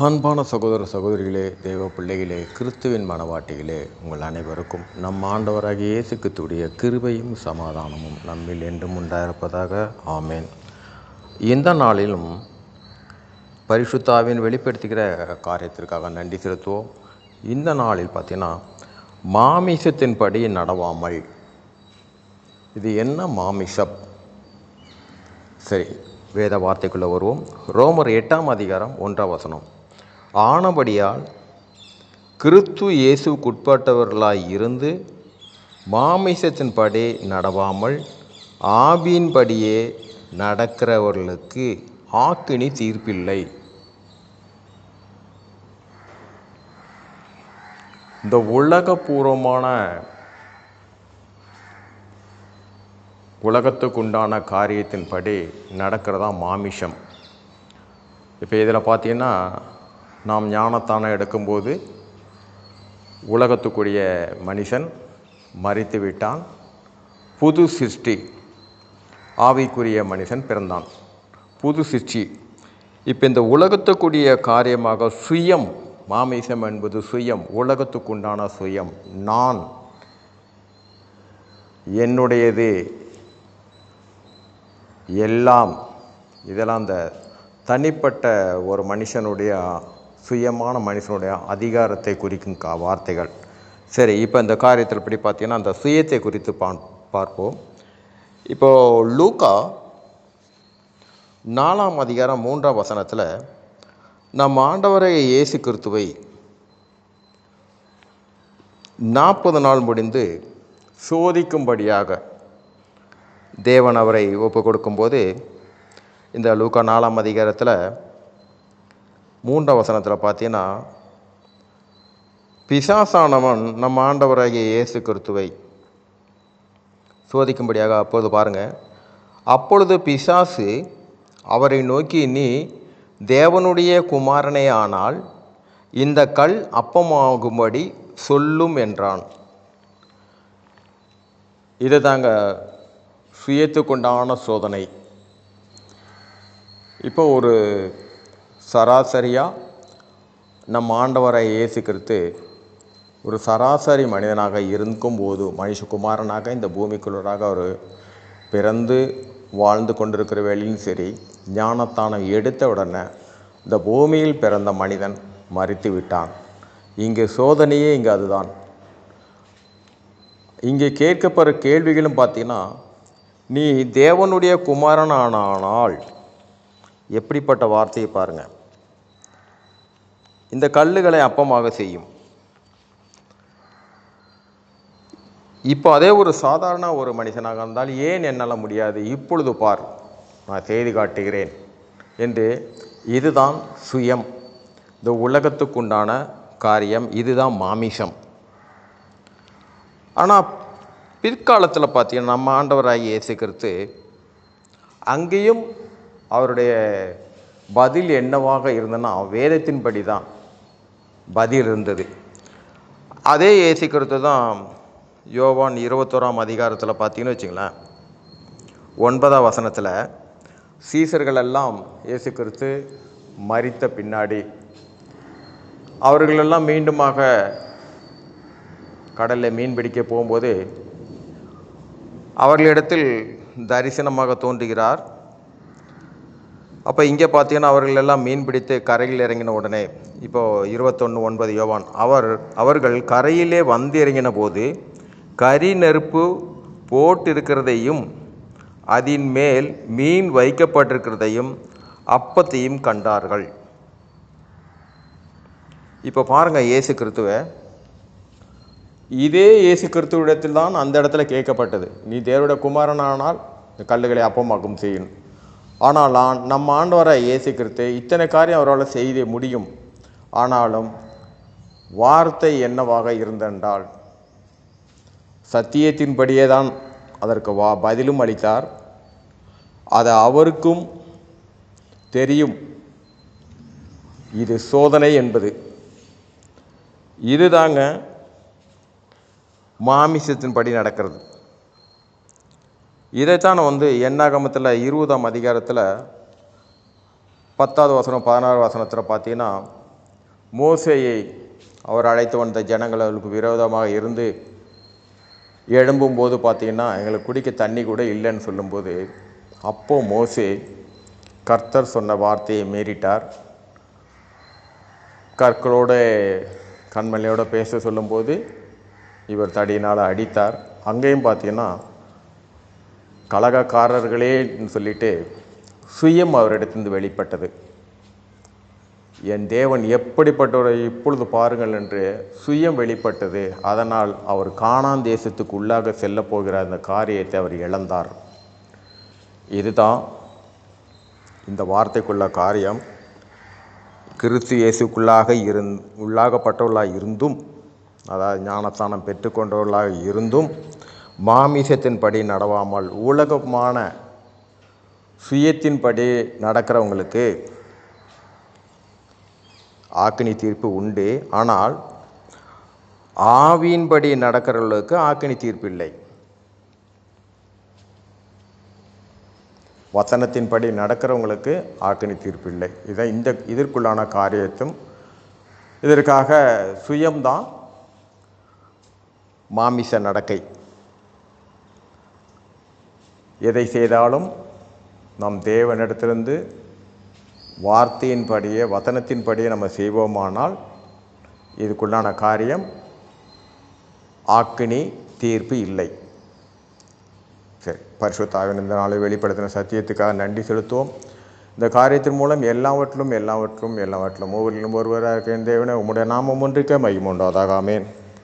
அன்பான சகோதர சகோதரிகளே தேவ பிள்ளைகளே கிறிஸ்துவின் மனவாட்டிகளே உங்கள் அனைவருக்கும் நம் ஆண்டவராகிய இயேசுக்குத்துடைய கிருபையும் சமாதானமும் நம்மில் என்றும் உண்டாயிருப்பதாக. ஆமேன். இந்த நாளிலும் பரிசுத்தாவின் வெளிப்படுத்துகிற காரியத்திற்காக நன்றி செலுத்துவோம். இந்த நாளில் பார்த்தீங்கன்னா மாமிசத்தின்படி நடவாமல். இது என்ன மாமிசம்? சரி வேத வார்த்தைக்குள்ளே வருவோம். ரோமர் எட்டாம் அதிகாரம் ஒன்றாம் வசனம். ஆனபடியால் கிறிஸ்து இயேசுக்குட்பட்டவர்களாய் இருந்து மாமிசத்தின்படி நடவாமல் ஆவியின்படியே நடக்கிறவர்களுக்கு ஆக்கினி தீர்ப்பில்லை. இந்த உலகபூர்வமான உலகத்துக்குண்டான காரியத்தின்படி நடக்கிறதா மாமிஷம் இப்போ இதில் பார்த்தீங்கன்னா நாம் ஞானத்தானம் எடுக்கும்போது உலகத்துக்குரிய மனுஷன் மறித்து விட்டான். புது சிருஷ்டி ஆவிக்குரிய மனுஷன் பிறந்தான். புது சிருஷ்டி. இப்போ இந்த உலகத்துக்குரிய காரியமாக சுயம் மாமிசம் என்பது சுயம் உலகத்துக்குண்டான சுயம் நான் என்னுடையது எல்லாம் இதெல்லாம் அந்த தனிப்பட்ட ஒரு மனுஷனுடைய சுயமான மனுஷனுடைய அதிகாரத்தை குறிக்கும் கா வார்த்தைகள். சரி இப்போ இந்த காரியத்தில் இப்படி பார்த்தீங்கன்னா அந்த சுயத்தை குறித்து பா பார்ப்போம். இப்போது லூக்கா நாலாம் அதிகாரம் மூன்றாம் வசனத்தில் நம் ஆண்டவரை இயேசு கிறித்துவை நாற்பது நாள் முடிந்து சோதிக்கும்படியாக தேவன் அவரை ஒப்பு கொடுக்கும்போது இந்த லூக்கா நாலாம் அதிகாரத்தில் மூன்றாம் வசனத்தில் பார்த்தீங்கன்னா பிசாசானவன் நம்ம ஆண்டவராகிய இயேசு கிறிஸ்துவை சோதிக்கும்படியாக அப்போது பாருங்கள் அப்பொழுது பிசாசு அவரை நோக்கி நீ தேவனுடைய குமாரனே ஆனால் இந்த கல் அப்பமாகும்படி சொல்லும் என்றான். இது தாங்க சுயத்துக்குண்டான சோதனை. இப்போ ஒரு சராசரியாக நம் ஆண்டவரை இயேசுக்கிறது ஒரு சராசரி மனிதனாக இருக்கும்போது மனுஷகுமாரனாக இந்த பூமிக்குள்ளராக அவர் பிறந்து வாழ்ந்து கொண்டிருக்கிற வேலையும் சரி ஞானத்தானம் எடுத்த உடனே இந்த பூமியில் பிறந்த மனிதன் மறித்து விட்டான். இங்கே சோதனையே இங்கே அதுதான். இங்கே கேட்கப்படுற கேள்விகளும் பார்த்தீங்கன்னா நீ தேவனுடைய குமாரனானால் எப்படிப்பட்ட வார்த்தையை பாருங்கள் இந்த கல்லுகளை அப்பமாக செய்யும். இப்போ அதே ஒரு சாதாரண ஒரு மனுஷனாக இருந்தால் ஏன் என்னால் முடியாது? இப்பொழுது பார் நான் செய்து காட்டுகிறேன் என்று இதுதான் சுயம். இந்த உலகத்துக்குண்டான காரியம் இதுதான் மாமிசம். ஆனால் பிற்காலத்தில் பார்த்தீங்கன்னா நம்ம ஆண்டவராகி இயேசுக்கிறது அங்கேயும் அவருடைய பதில் என்னவாக இருந்ததுன்னா வேதத்தின்படி தான். பதில் இருந்தது. அதே இயேசுக்கிறது தான் யோவான் இருபத்தோராம் அதிகாரத்தில் பார்த்தீங்கன்னு வச்சுங்களேன். ஒன்பதாம் வசனத்தில் சீசர்கள் எல்லாம் இயேசு கிறிஸ்து மறித்த பின்னாடி அவர்களெல்லாம் மீண்டுமாக கடலில் மீன் பிடிக்க போகும்போது அவர்களிடத்தில் தரிசனமாக தோன்றுகிறார். அப்போ இங்கே பார்த்தீங்கன்னா அவர்கள் எல்லாம் மீன் பிடித்து கரையில் இறங்கின உடனே இப்போது இருபத்தொன்று ஒன்பது யோவான் அவர் அவர்கள் கரையிலே வந்து இறங்கின போது கரி நெருப்பு போட்டிருக்கிறதையும் அதன் மேல் மீன் வைக்கப்பட்டிருக்கிறதையும் அப்பத்தையும் கண்டார்கள். இப்போ பாருங்கள் இயேசு கிறிஸ்துவை இதே இயேசு கிறித்துவிடத்தில் தான் அந்த இடத்துல கேட்கப்பட்டது. நீ தேவருடைய குமாரனானால் கல்லுகளை அப்பமாக்கும் செய்யணும் ஆனால் ஆண்- நம்ம ஆண்டவரை இயேசு கிறிஸ்து இத்தனை காரியம் அவரால் செய்ய முடியும். ஆனாலும் வார்த்தை என்னவாக இருந்தென்றால் சத்தியத்தின்படியே தான் அதற்கு வா பதிலும் அளித்தார். அது அவருக்கும் தெரியும். இது சோதனை என்பது. இதுதாங்க மாமிசத்தின்படி நடக்கிறது. இதைத்தான் வந்து எண்ணாகமத்தில் இருபதாம் அதிகாரத்தில் பத்தாவது வசனம் பதினாறு வசனத்தில் பார்த்தீங்கன்னா மோசேயை அவர் அழைத்து வந்த ஜனங்கள் அவர்களுக்கு விரோதமாக இருந்து எழும்பும்போது பார்த்தீங்கன்னா எங்களுக்கு குடிக்க தண்ணி கூட இல்லைன்னு சொல்லும்போது அப்போது மோசே கர்த்தர் சொன்ன வார்த்தையை மீறிட்டார். கற்களோட கண்மலையோட பேச சொல்லும்போது இவர் தடியினால் அடித்தார். அங்கேயும் பார்த்தீங்கன்னா கலகக்காரர்களேன்னு சொல்லிட்டு சுயம் அவரிடத்திலிருந்து வெளிப்பட்டது. என் தேவன் எப்படிப்பட்டவரை இப்பொழுது பாருங்கள் என்று சுயம் வெளிப்பட்டது. அதனால் அவர் கானான் தேசத்துக்கு உள்ளாக செல்ல போகிற அந்த காரியத்தை அவர் இழந்தார். இதுதான் இந்த வார்த்தைக்குள்ள காரியம். கிறிஸ்து இயேசுக்குள்ளாக இருந் உள்ளாகப்பட்டவர்களாக இருந்தும் அதாவது ஞானஸ்தானம் பெற்றுக்கொண்டவர்களாக இருந்தும் மாமிசத்தின்படி நடவாமல் உலகமான சுயத்தின்படி நடக்கிறவங்களுக்கு ஆக்கினி தீர்ப்பு உண்டு. ஆனால் ஆவியின்படி நடக்கிறவர்களுக்கு ஆக்கினி தீர்ப்பு இல்லை வசனத்தின்படி நடக்கிறவங்களுக்கு ஆக்கினி தீர்ப்பு இல்லை இதை இந்த இதற்குள்ளான காரியத்தும் இதற்காக சுயம்தான் மாமிச நடக்கை. எதை செய்தாலும் நம் தேவனிடத்திலிருந்து வார்த்தையின்படியே வதனத்தின்படியே நம்ம செய்வோமானால் இதுக்குள்ளான காரியம் ஆக்கினி தீர்ப்பு இல்லை. சரி பரிசுத்தாவின் இந்த நாளை வெளிப்படுத்தின சத்தியத்துக்காக நன்றி செலுத்துவோம். இந்த காரியத்தின் மூலம் எல்லாவற்றிலும் எல்லாவற்றிலும் எல்லாவற்றிலும் ஒவ்வொரு ஒருவராக இருக்க தேவனே. உம்முடைய நாமம் ஒன்றுக்கே மையம் உண்டாதாக ஆமேன்.